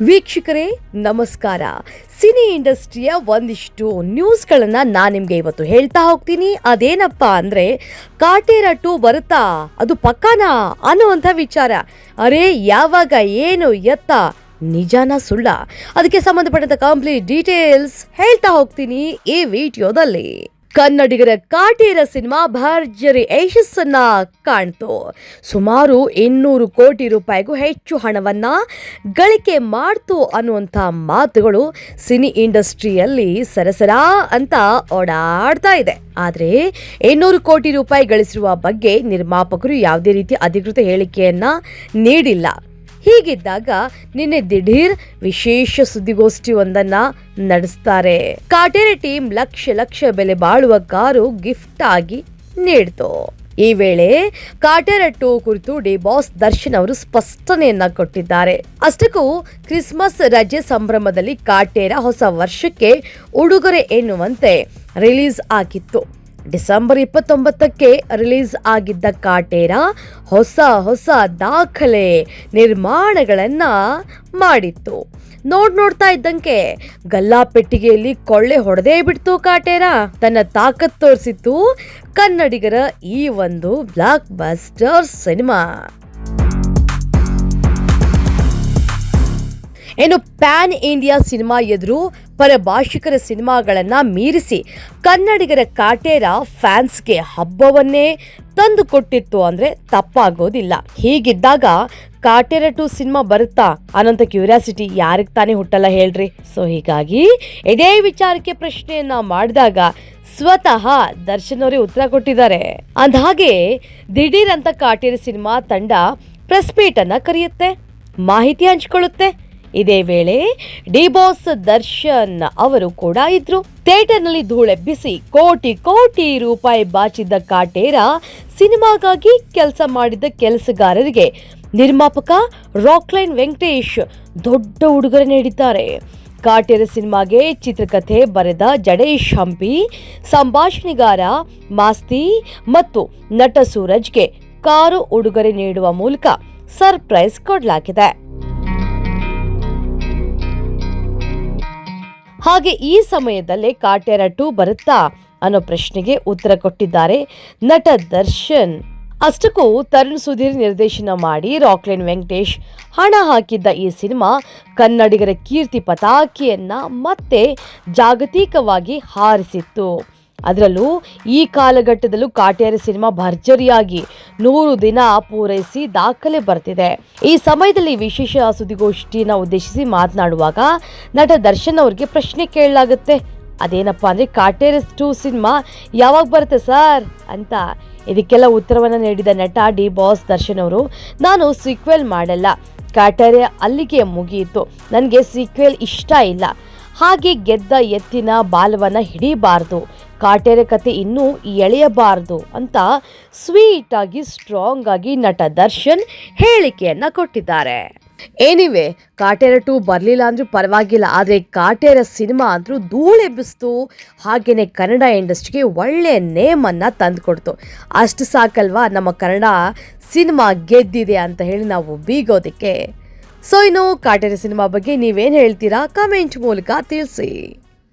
ವೀಕ್ಷಕರೇ, ನಮಸ್ಕಾರ. ಸಿನಿ ಇಂಡಸ್ಟ್ರಿಯ ಒಂದಿಷ್ಟು ನ್ಯೂಸ್ಗಳನ್ನು ನಾನು ನಿಮಗೆ ಇವತ್ತು ಹೇಳ್ತಾ ಹೋಗ್ತೀನಿ. ಅದೇನಪ್ಪ ಅಂದರೆ, ಕಾಟೇರ ಟು ಬರುತ್ತಾ? ಅದು ಪಕ್ಕಾನಾ? ಅನ್ನುವಂಥ ವಿಚಾರ. ಅರೆ, ಯಾವಾಗ ಏನು ಎತ್ತ? ನಿಜಾನ ಸುಳ್ಳ. ಅದಕ್ಕೆ ಸಂಬಂಧಪಟ್ಟಂಥ ಕಂಪ್ಲೀಟ್ ಡೀಟೇಲ್ಸ್ ಹೇಳ್ತಾ ಹೋಗ್ತೀನಿ ಈ ವಿಡಿಯೋದಲ್ಲಿ. ಕನ್ನಡಿಗರ ಕಾಟೇರ ಸಿನಿಮಾ ಭರ್ಜರಿ ಯಶಸ್ಸನ್ನ ಕಾಣ್ತು. ಸುಮಾರು ಇನ್ನೂರು ಕೋಟಿ ರೂಪಾಯಿಗೂ ಹೆಚ್ಚು ಹಣವನ್ನ ಗಳಿಕೆ ಮಾಡ್ತು ಅನ್ನುವಂಥ ಮಾತುಗಳು ಸಿನಿ ಇಂಡಸ್ಟ್ರಿಯಲ್ಲಿ ಸರಸರ ಅಂತ ಓಡಾಡ್ತಾ ಇದೆ. ಆದರೆ ಇನ್ನೂರು ಕೋಟಿ ರೂಪಾಯಿ ಗಳಿಸಿರುವ ಬಗ್ಗೆ ನಿರ್ಮಾಪಕರು ಯಾವುದೇ ರೀತಿ ಅಧಿಕೃತ ಹೇಳಿಕೆಯನ್ನ ನೀಡಿಲ್ಲ. ಹೀಗಿದ್ದಾಗ ನಿನ್ನೆ ದಿಢೀರ್ ವಿಶೇಷ ಸುದ್ದಿಗೋಷ್ಠಿ ಒಂದನ್ನ ನಡೆಸ್ತಾರೆ. ಕಾಟೇರಿ ಟೀಮ್ ಲಕ್ಷ ಲಕ್ಷ ಬೆಲೆ ಬಾಳುವ ಕಾರು ಗಿಫ್ಟ್ ಆಗಿ ನೀಡ್ತು. ಈ ವೇಳೆ ಕಾಟೇರ ಟೂ ಕುರಿತು ಡಿ ಬಾಸ್ ದರ್ಶನ್ ಅವರು ಸ್ಪಷ್ಟನೆಯನ್ನ ಕೊಟ್ಟಿದ್ದಾರೆ. ಅಷ್ಟಕ್ಕೂ ಕ್ರಿಸ್ಮಸ್ ರಜೆ ಸಂಭ್ರಮದಲ್ಲಿ ಕಾಟೇರ ಹೊಸ ವರ್ಷಕ್ಕೆ ಉಡುಗೊರೆ ಎನ್ನುವಂತೆ ರಿಲೀಸ್ ಆಗಿತ್ತು. ಡಿಸೆಂಬರ್ ಇಪ್ಪತ್ತೊಂಬತ್ತಕ್ಕೆ ರಿಲೀಸ್ ಆಗಿದ್ದ ಕಾಟೇರ ಹೊಸ ಹೊಸ ದಾಖಲೆ ನಿರ್ಮಾಣಗಳನ್ನ ಮಾಡಿತ್ತು. ನೋಡ್ ನೋಡ್ತಾ ಇದ್ದಂಗೆ ಗಲ್ಲಾಪೆಟ್ಟಿಗೆಯಲ್ಲಿ ಕೊಳ್ಳೆ ಹೊಡೆದೇ ಬಿಡ್ತು ಕಾಟೇರ. ತನ್ನ ತಾಕತ್ ತೋರಿಸಿತ್ತು ಕನ್ನಡಿಗರ ಈ ಒಂದು block buster. Cinema pan India cinema ಎದುರು ಪರಭಾಷಿಕರ ಸಿನಿಮಾಗಳನ್ನ ಮೀರಿಸಿ ಕನ್ನಡಿಗರ ಕಾಟೇರ ಫ್ಯಾನ್ಸ್ಗೆ ಹಬ್ಬವನ್ನೇ ತಂದು ಕೊಟ್ಟಿತ್ತು ಅಂದ್ರೆ ತಪ್ಪಾಗೋದಿಲ್ಲ. ಹೀಗಿದ್ದಾಗ ಕಾಟೇರ ಟು ಸಿನಿಮಾ ಬರುತ್ತಾ? ಅನಂತ ಕ್ಯೂರಿಯಾಸಿಟಿ ಯಾರಿಗೆ ತಾನೇ ಹುಟ್ಟಲ್ಲ ಹೇಳ್ರಿ. ಸೊ ಹೀಗಾಗಿ ಇದೇ ವಿಚಾರಕ್ಕೆ ಪ್ರಶ್ನೆಯನ್ನ ಮಾಡಿದಾಗ ಸ್ವತಃ ದರ್ಶನ್ ಅವರೇ ಉತ್ತರ ಕೊಟ್ಟಿದ್ದಾರೆ. ಅಂದಹಾಗೆ ದಿಢೀರ್ ಅಂತ ಕಾಟೇರ ಸಿನಿಮಾ ತಂಡ ಪ್ರೆಸ್ ಮೀಟ್ ಅನ್ನ ಕರೆಯುತ್ತೆ, ಮಾಹಿತಿ ಹಂಚಿಕೊಳ್ಳುತ್ತೆ ಇದೇ ವೇಳೆ ಡಿ ಬಾಸ್ ದರ್ಶನ್ ಅವರು ಕೂಡ ಇದ್ರು. ಥಿಯೇಟರ್ನಲ್ಲಿ ಧೂಳೆಬ್ಬಿಸಿ ಕೋಟಿ ಕೋಟಿ ರೂಪಾಯಿ ಬಾಚಿದ್ದ ಕಾಟೇರ ಸಿನಿಮಾಗಾಗಿ ಕೆಲಸ ಮಾಡಿದ್ದ ಕೆಲಸಗಾರರಿಗೆ ನಿರ್ಮಾಪಕ ರಾಕ್ಲೈನ್ ವೆಂಕಟೇಶ್ ದೊಡ್ಡ ಉಡುಗೊರೆ ನೀಡಿದ್ದಾರೆ. ಕಾಟೇರ ಸಿನಿಮಾಗೆ ಚಿತ್ರಕಥೆ ಬರೆದ ಜಡೇಶ್ ಹಂಪಿ, ಸಂಭಾಷಣೆಗಾರ ಮಾಸ್ತಿ ಮತ್ತು ನಟ ಸೂರಜ್ಗೆ ಕಾರು ಉಡುಗೊರೆ ನೀಡುವ ಮೂಲಕ ಸರ್ಪ್ರೈಸ್ ಕೊಡಲಾಗಿದೆ. ಹಾಗೆ ಈ ಸಮಯದಲ್ಲೇ ಕಾಟ್ಯಾರ ಟು ಬರುತ್ತಾ ಅನ್ನೋ ಪ್ರಶ್ನೆಗೆ ಉತ್ತರ ಕೊಟ್ಟಿದ್ದಾರೆ ನಟ ದರ್ಶನ್. ಅಷ್ಟಕ್ಕೂ ತರುಣ್ ಸುಧೀರ್ ನಿರ್ದೇಶನ ಮಾಡಿ ರಾಕ್ಲೈನ್ ವೆಂಕಟೇಶ್ ಹಣ ಹಾಕಿದ್ದ ಈ ಸಿನಿಮಾ ಕನ್ನಡಿಗರ ಕೀರ್ತಿ ಪತಾಕೆಯನ್ನ ಮತ್ತೆ ಜಾಗತಿಕವಾಗಿ ಹಾರಿಸಿತ್ತು. ಅದರಲ್ಲೂ ಈ ಕಾಲಘಟ್ಟದಲ್ಲೂ ಕಾಟ್ಯಾರಿ ಸಿನಿಮಾ ಭರ್ಜರಿಯಾಗಿ ನೂರು ದಿನ ಪೂರೈಸಿ ದಾಖಲೆ ಬರ್ತಿದೆ. ಈ ಸಮಯದಲ್ಲಿ ವಿಶೇಷ ಸುದ್ದಿಗೋಷ್ಠಿಯನ್ನು ಉದ್ದೇಶಿಸಿ ಮಾತನಾಡುವಾಗ ನಟ ದರ್ಶನ್ ಅವರಿಗೆ ಪ್ರಶ್ನೆ ಕೇಳಲಾಗುತ್ತೆ. ಅದೇನಪ್ಪ ಅಂದರೆ ಕಾಟೇರ ಟು ಸಿನಿಮಾ ಯಾವಾಗ ಬರುತ್ತೆ ಸರ್ ಅಂತ ಇದಕ್ಕೆಲ್ಲ ಉತ್ತರವನ್ನು ನೀಡಿದ ನಟ ಡಿ ಬಾಸ್ ದರ್ಶನ್ ಅವರು, ನಾನು ಸೀಕ್ವೆಲ್ ಮಾಡಲ್ಲ. ಕಾಟೇರೆ ಅಲ್ಲಿಗೆ ಮುಗಿಯಿತು. ನನಗೆ ಸೀಕ್ವೆಲ್ ಇಷ್ಟ ಇಲ್ಲ. ಹಾಗೆ ಗೆದ್ದ ಎತ್ತಿನ ಬಾಲವನ್ನ ಹಿಡಿಬಾರ್ದು. ಕಾಟೇರ ಕತೆ ಇನ್ನೂ ಎಳೆಯಬಾರ್ದು ಅಂತ ಸ್ವೀಟಾಗಿ ಸ್ಟ್ರಾಂಗ್ ಆಗಿ ನಟ ದರ್ಶನ್ ಹೇಳಿಕೆಯನ್ನ ಕೊಟ್ಟಿದ್ದಾರೆ. ಏನಿವೆ ಕಾಟೇರ ಟು ಬರಲಿಲ್ಲ ಅಂದ್ರೂ ಪರವಾಗಿಲ್ಲ, ಆದರೆ ಕಾಟೇರ ಸಿನಿಮಾ ಅಂದ್ರೂ ಧೂಳೆಬ್ಬಿಸ್ತು ಹಾಗೇನೆ ಕನ್ನಡ ಇಂಡಸ್ಟ್ರಿಗೆ ಒಳ್ಳೆ ನೇಮನ್ನು ತಂದುಕೊಡ್ತು. ಅಷ್ಟು ಸಾಕಲ್ವಾ ನಮ್ಮ ಕನ್ನಡ ಸಿನಿಮಾ ಗೆದ್ದಿದೆ ಅಂತ ಹೇಳಿ ನಾವು ಬೀಗೋದಕ್ಕೆ. ಸೊ ಇನ್ನು ಕಾಟರಿ ಸಿನಿಮಾ ಬಗ್ಗೆ ನೀವೇನು ಹೇಳ್ತೀರಾ? ಕಮೆಂಟ್ ಮೂಲಕ ತಿಳಿಸಿ.